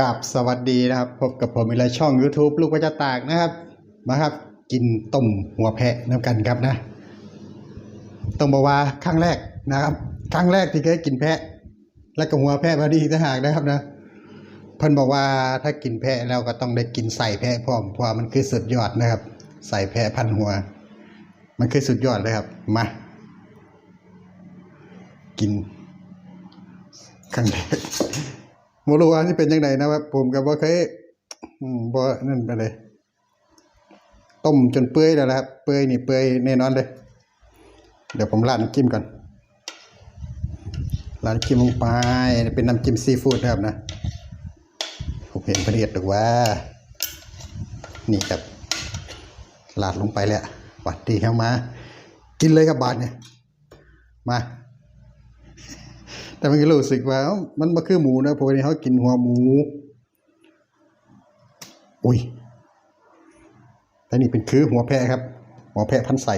กับสวัสดีนะครับ พบกับผมอีกแล้วช่อง YouTube ลูกประจะตากนะครับ มาครับ กินต้มหัวแพะน้ำกันครับนะต้องบอกว่าครั้งแรกนะครับ ครั้งแรกที่เคยกินแพะ และก็หัวแพะพอดีถ้าหากนะครับนะเพิ่นบอกว่าถ้ากินแพะแล้วก็ต้องได้กินใส่แพะพร้อมเพราะมันคือสุดยอดนะครับ ใส่แพะพันหัว มันคือสุดยอดเลยครับมากินครั้งแรก บ่รู้ว่าสิเป็นจังไดนะครับผมก็บ่เคยบ่นั่นไปเลย ต้มจนเปื่อยแล้วนะครับ เปื่อยนี่เปื่อยแน่นอนเลย เดี๋ยวผมราดน้ำจิ้มก่อนราดน้ำจิ้มลงไป เป็นน้ำจิ้มซีฟู้ดนะครับนะผมเห็นประเดียดหรือว่า นี่ครับราดลงไปแล้วหวัดดีครับมา กินเลยครับบาทเนี่ยมา แต่มันก็รู้สึกว่าเอ้ามันมาคือหมูนะปกติเขากินหัวหมู อุ้ยแต่นี่เป็นคือหัวแพะครับ หัวแพะพันใส่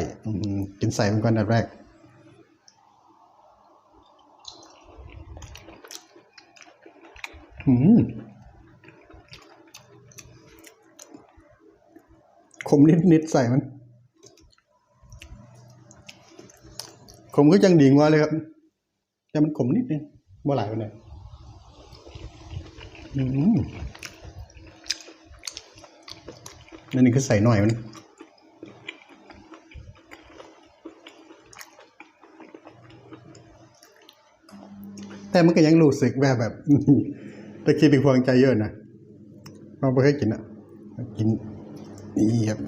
กินใส่มันก่อนอันแรก อืมขมนิดนิดๆใส่มันขมก็ยังดีกว่าเลยครับ แต่มันขมนิดนึงบ่หลายไปหน่อยอืมนั่นนี่คือใส่หน่อยมันแต่มันก็ยังรู้สึกแบบแบบตะกี้เป็นควงใจเยอะนะเราไม่เคยกินอะ กินนี่ครับ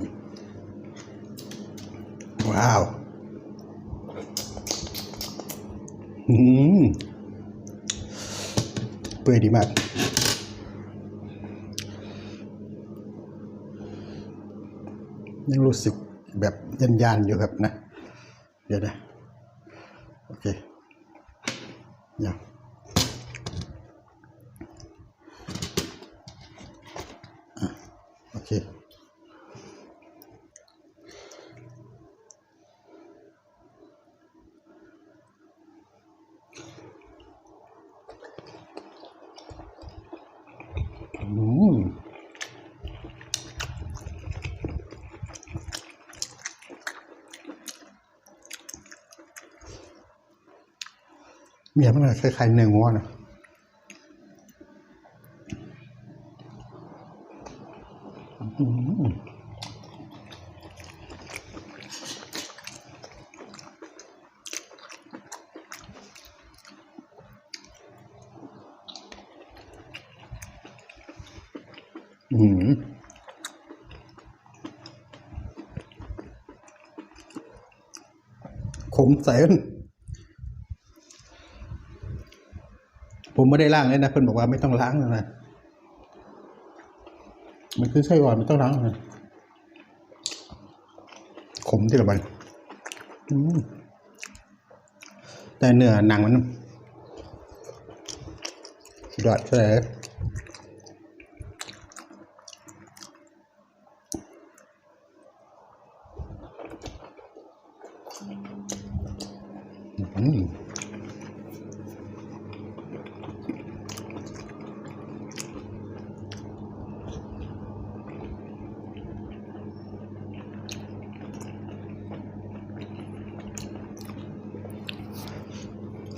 ว้าว อืม เปื่อยดีมาก ยังรู้สึกแบบยันยานๆอยู่ครับนะ เดี๋ยวนะ โอเคเดี๋ยวอะโอเค เมียมันคล้ายๆเนื้องัวนะอืม ขมใส่กันผมไม่ได้ล้างเลยนะเพื่อนบอกว่าไม่ต้องล้างนะมันคือไส้หวานไม่ต้องล้างนะขมที่ละบันแต่เนื้อหนังมันสุดยอดใช่ไหม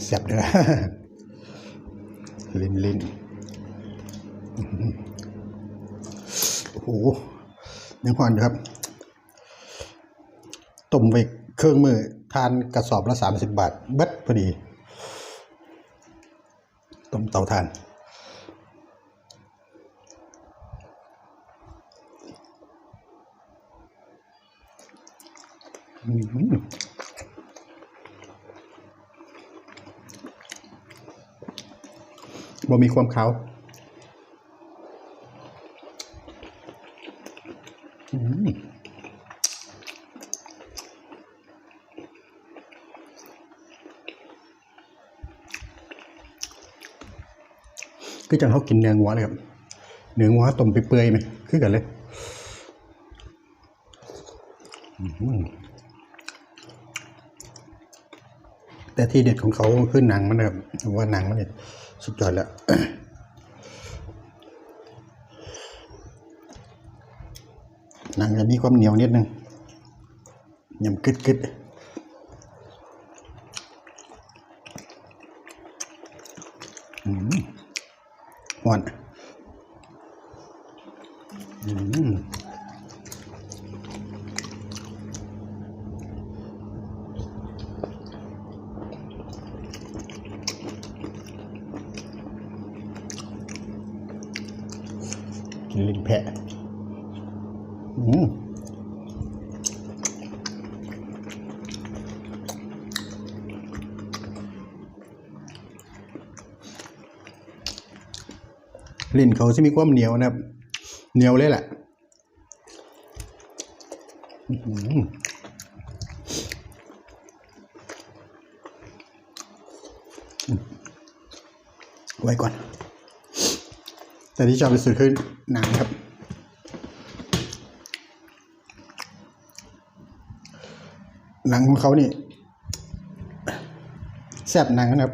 แซ่บเลยลิ้นลิ้นโอ้โหยังพอนอยู่ครับ ต้มไปเครื่องมือทานกระสอบละสามสิบบาท เบ็ดพอดี ต้มเตาทานอื้อหือ บ่มีความขาวอืมคือจังเขากินเนื้องัวเลยครับ เนื้องัวต้มไปเปื่อยๆไหมคือกันเลย อื้อ แต่ที่เด็ดของเขาคือหนังมันนะครับว่าหนังมันเนี่ยสุดยอดแล้วหนังจะมีความเหนียวนิดนึงยำกึดกึดหวานอืม ลิ้นเขาจะมีความเหนียวนะครับ เหนียวเลยแหละไว้ก่อน แต่ที่ชอบที่สุดคือหนังครับ หนังของเขานี่แซ่บหนังนะครับ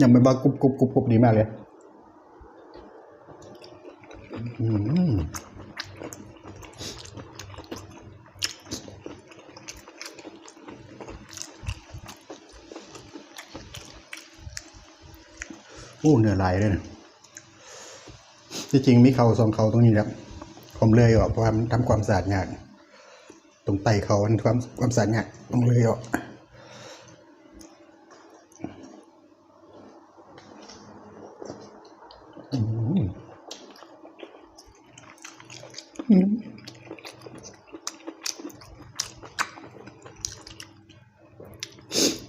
ยำมันบากรุบกรุบกรุบกรุบดีมากเลยอืมโอ้เนื้อลายเลยนะที่จริงมีเขาสองเขาตรงนี้ครับผมเลยออกเพราะว่ามทำความสะอาดยาก ตรงไตเขามันความความสะอาดยากต้องเลยออก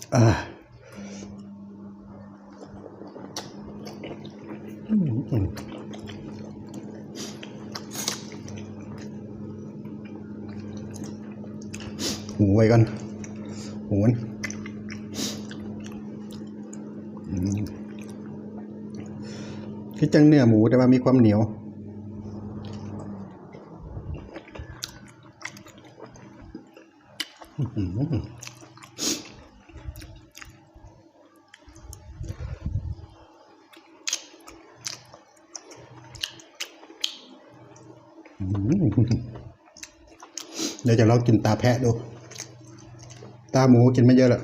หูไว้กันหูมันคือจังเนื้อหมูแต่ว่ามีความเหนียว เดี๋ยวจะลองกินตาแพะดู ตาหมูกินไม่เยอะหรอก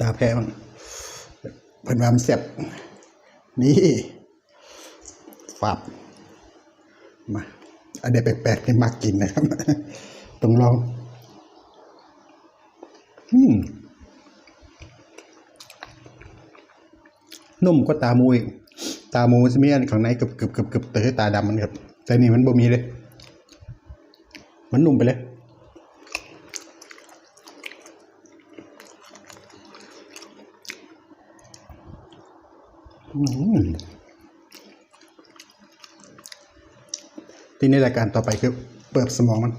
ตาแพะมันเพิ่นวามันแซ่บนี่ฝับมาอันเดียแปลกๆที่มากกินนะครับต้องลอง อืมนุ่มก็ตาหมูอีก ตาหมูจะมีอันข้างในกึบกึบกึบกึบแต่คือตาดำมันครับแต่นี่มันบ่มีเลย มันนุ่มไปเลยทีนี้รายการต่อไปคือเปิดสมองมัน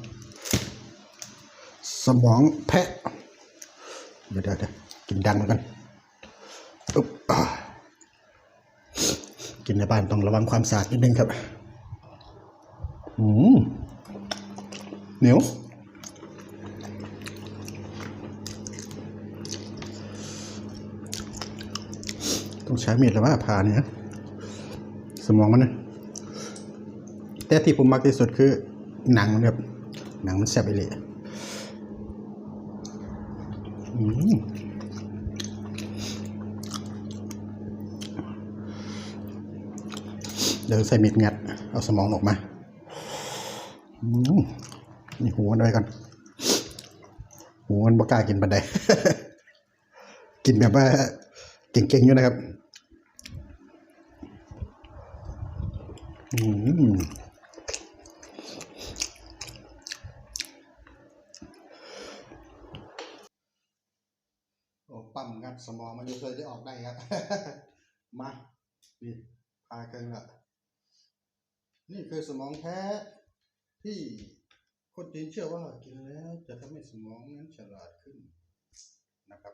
สมองแพะ เดี๋ยวเดี๋ยวเดี๋ยวกินดังเหมือนกันอุ๊บอ่า กินในบ้านต้องระวังความสะอาดนิดนึงครับ อืมเหนียวต้องใช้มีดหรือว่าผ่าเนี่ยสมองมันนะแต่ที่ผมมักที่สุดคือหนังมันครับหนังมันแซ่บไปเลยอืม เดี๋ยวใส่มีดงัด เอาสมองออกมานี่หูมันด้วยกันหูมันบ่กล้ากินปันใดกินแบบว่าเก่งๆอยู่นะครับอืมโอ้ปั๊มงัดสมองมันจะเคยได้ออกได้ครับ สมองแท้ที่คนจีนเชื่อว่ากินแล้วจะทำให้สมองนั้นฉลาดขึ้นนะครับ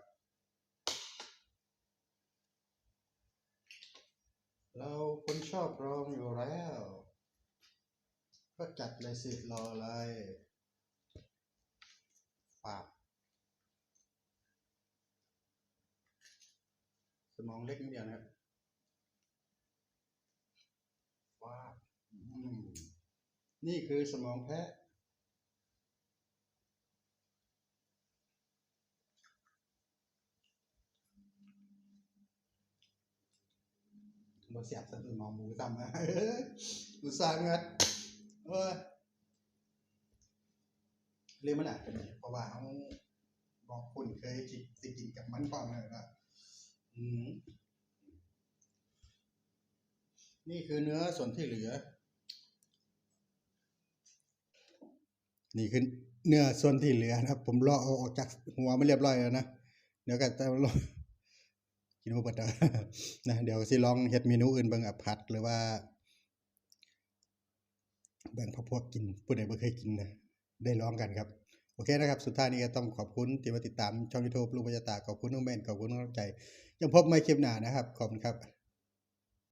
เราคนชอบรองอยู่แล้ว ก็จัดเลยสิรออะไรปากสมองเล็กนิดเดียวนะครับ นี่คือสมองแพะบ่เสียบสะดุดมองหมูซ้ำนะอุตส่าห์งัดเออเรียกมันอาจจะเพราะว่าเขาบอกคุณเคยกินสิกินกับมันก่อนเลยว่าอืมนี่คือเนื้อส่วนที่เหลือ นี่คือเนื้อส่วนที่เหลือนะครับ ผมลอกเอาออกจากหัวไม่เรียบร้อยแล้วนะเดี๋ยวก็จะลองกินบ่เบิดนะเดี๋ยวสิลองเฮ็ดเมนูอื่นเบิ่งอะผัดหรือว่าแบ่งพวกพวกกินผู้ใดบ่เคยกินนะได้ลองกันครับโอเคนะครับ สุดท้ายนี้ก็ต้องขอบคุณที่มาติดตามช่อง YouTube ลุงปัญญาตาขอบคุณน้องแมนขอบคุณน้องใจยังพบใหม่คลิปหน้านะครับ ขอบคุณครับ